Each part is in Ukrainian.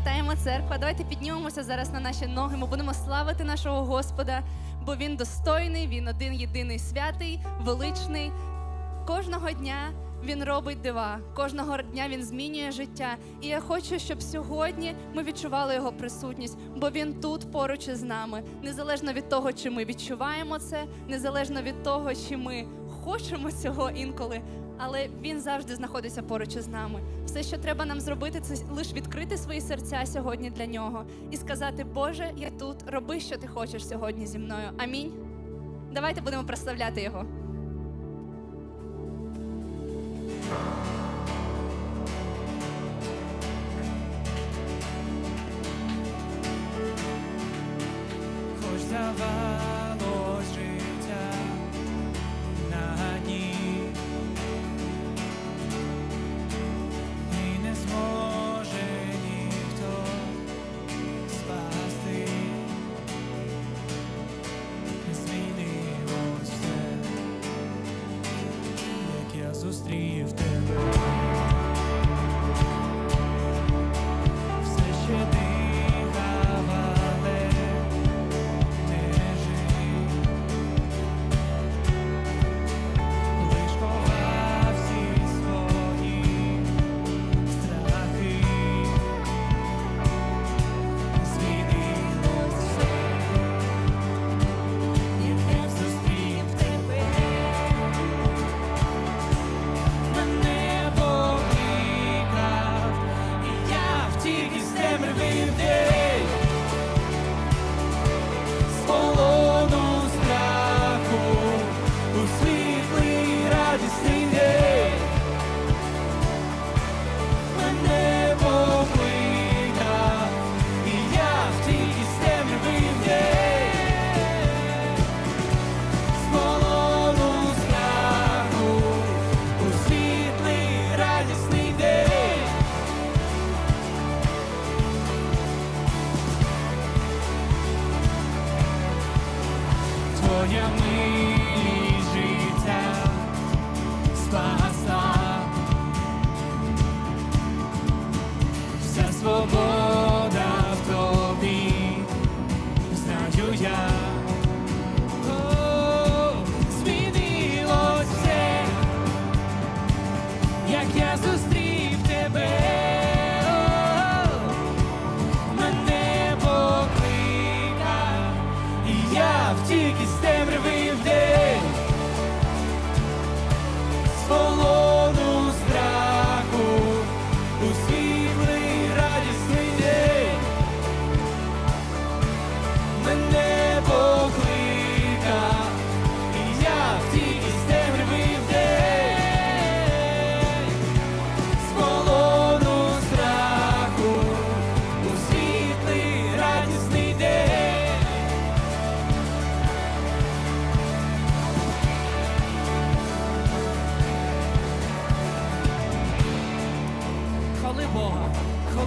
Вітаємо церква. Давайте піднімемося зараз на наші ноги. Ми будемо славити нашого Господа, бо Він достойний, Він один єдиний святий, величний. Кожного дня він робить дива, кожного дня він змінює життя. І я хочу, щоб сьогодні ми відчували його присутність, бо він тут поруч із нами, незалежно від того, чи ми відчуваємо це, незалежно від того, чи ми хочемо цього інколи. Але він завжди знаходиться поруч із нами. Все, що треба нам зробити, це лише відкрити свої серця сьогодні для нього і сказати: Боже, я тут, роби, що ти хочеш сьогодні зі мною. Амінь. Давайте будемо прославляти його.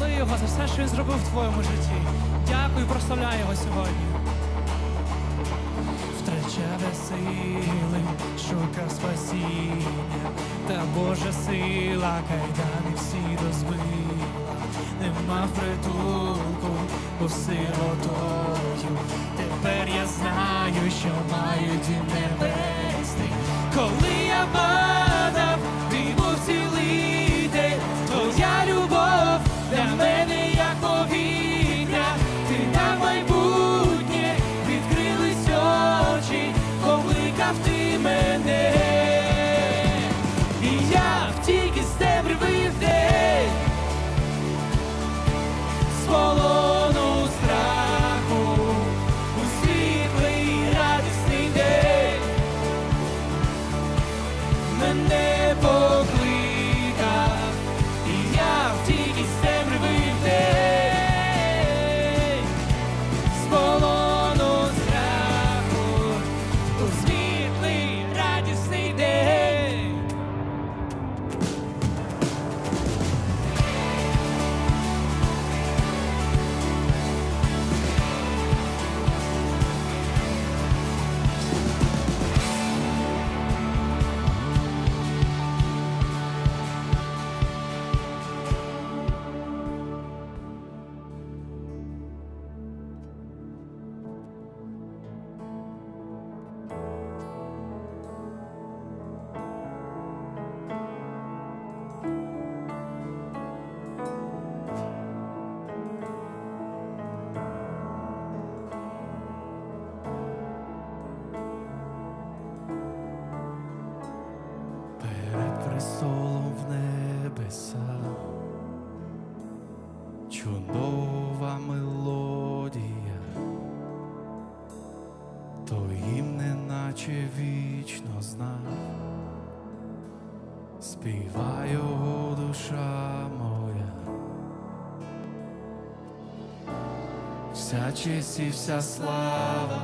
Хвали Його за все, що Він зробив в твоєму житті. Дякую, прославляю його сьогодні. Втрачав я сили, шукав спасіння, та Божа сила, кайдани всі розбила, не мав притулку у сиротою. Тепер я знаю, що маю дім небесний. Престолом в небеса, чудова мелодія, то їм неначе вічно знав, співа його душа моя. Вся честь і вся слава,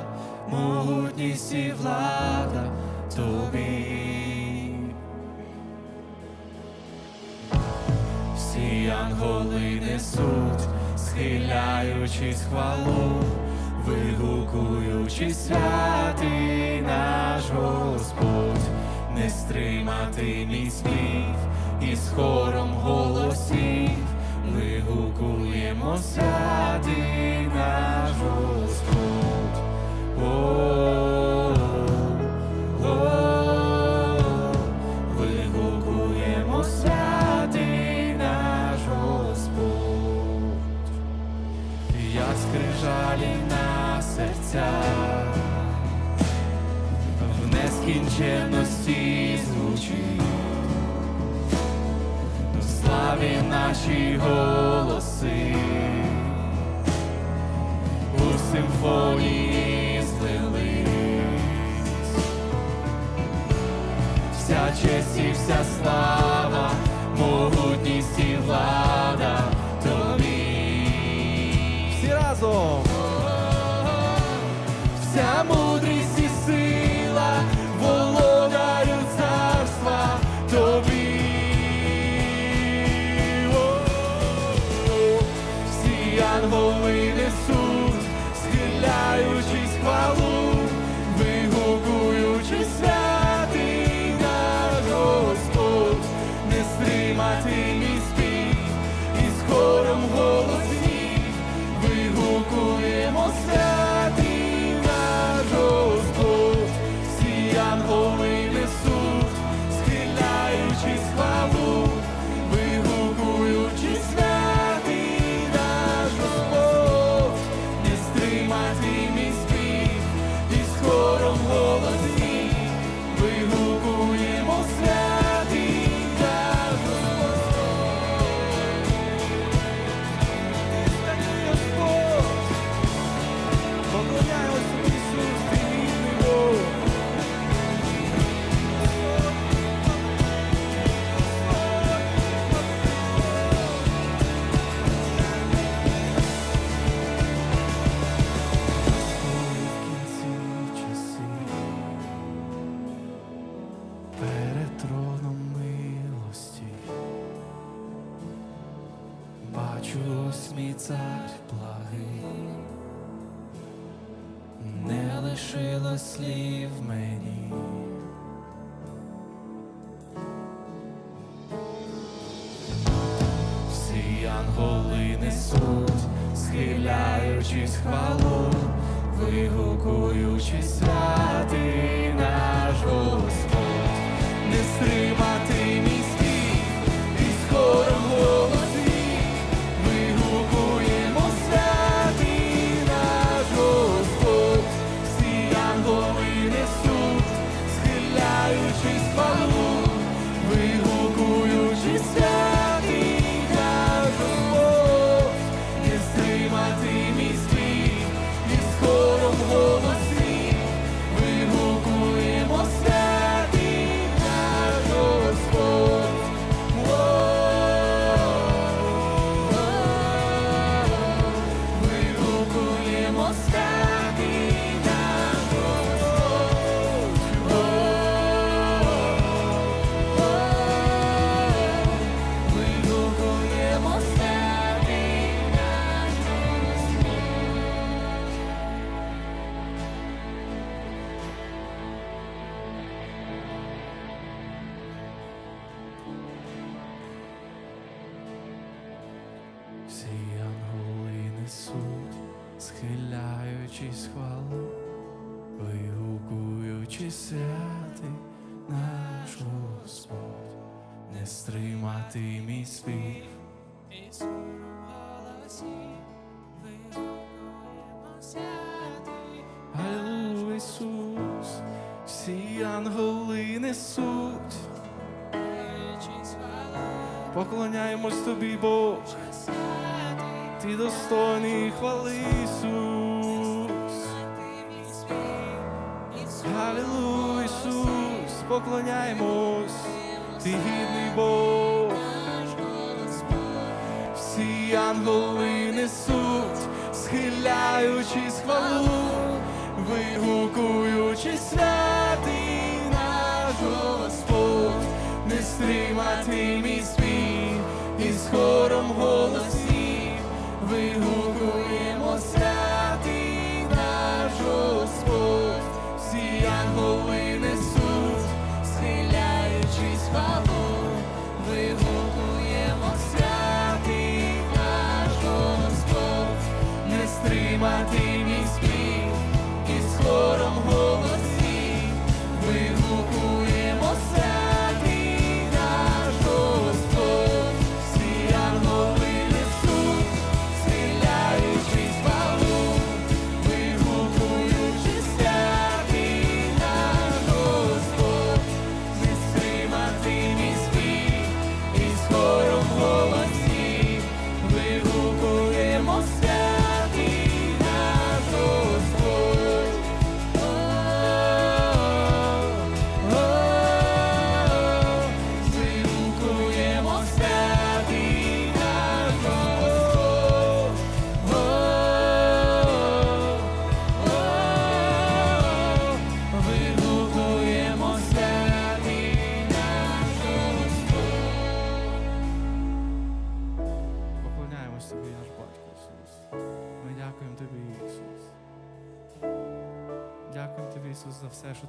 могутність і влада тобі. Янголи несуть, схиляючись хвалу, вигукуючи святий наш Господь, не стримати мій спів, і з хором голосів вигукуємо святий наш Господь. О, о, серцях, в нескінченності звучить, в славі наші голоси, у симфонії злились. Вся честь і вся слава, могутність і влада тобі. Всі разом. Бачу ось мій цар благий, не лишилось слів мені. Всі янголи несуть, схиляючись хвалу, вигукуючи святий наш Господь, не стримати несуть, схиляючись хвалу, вигукуючи святий наш Господь, не стримати мій спів. Аллилуйя, Ісус, всі янголи несуть. Поклоняємось тобі, Бог. Ти достойний хвали Ісус. Алілуя, Ісус, поклоняємось, ти гідний Бог. Всі янголи несуть, схиляючись хвалу, вигукуючи святий наш Господь, не стримати мій спів, і з хором голосів вигукуємо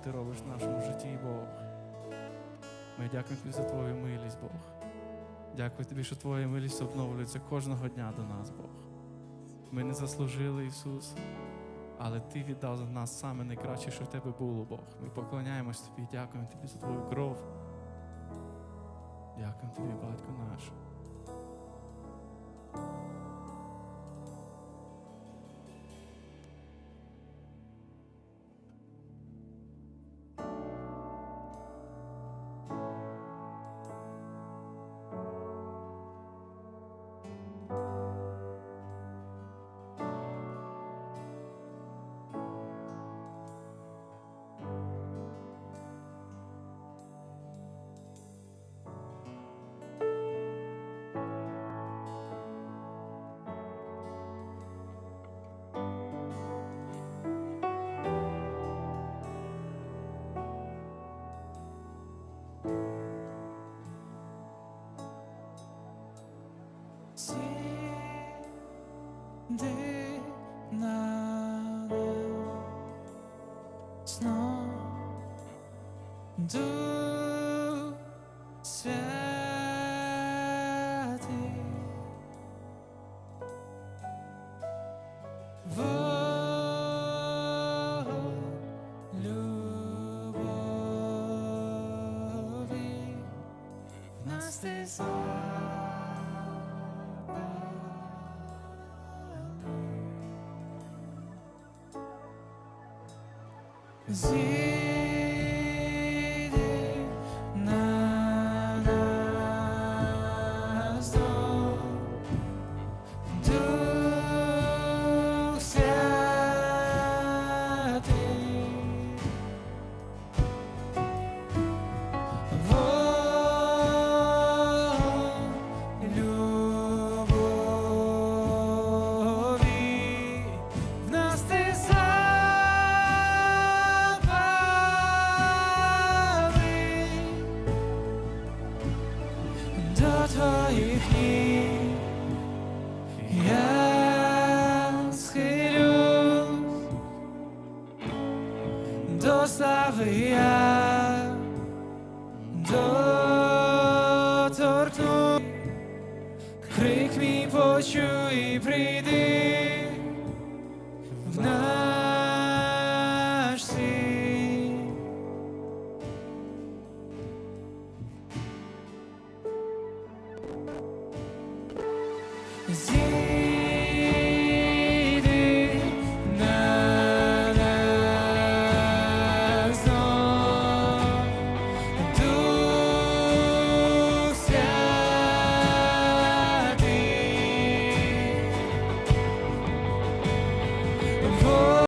ти робиш в нашому житті, Бог. Ми дякуємо тобі за твою милість, Бог. Дякую тобі, що твоя милість обновлюється кожного дня до нас, Бог. Ми не заслужили, Ісус, але Ти віддав за нас саме найкраще, що в тебе було, Бог. Ми поклоняємось тобі, дякуємо тобі за твою кров. Дякуємо тобі, Батько наш. Tędy Cause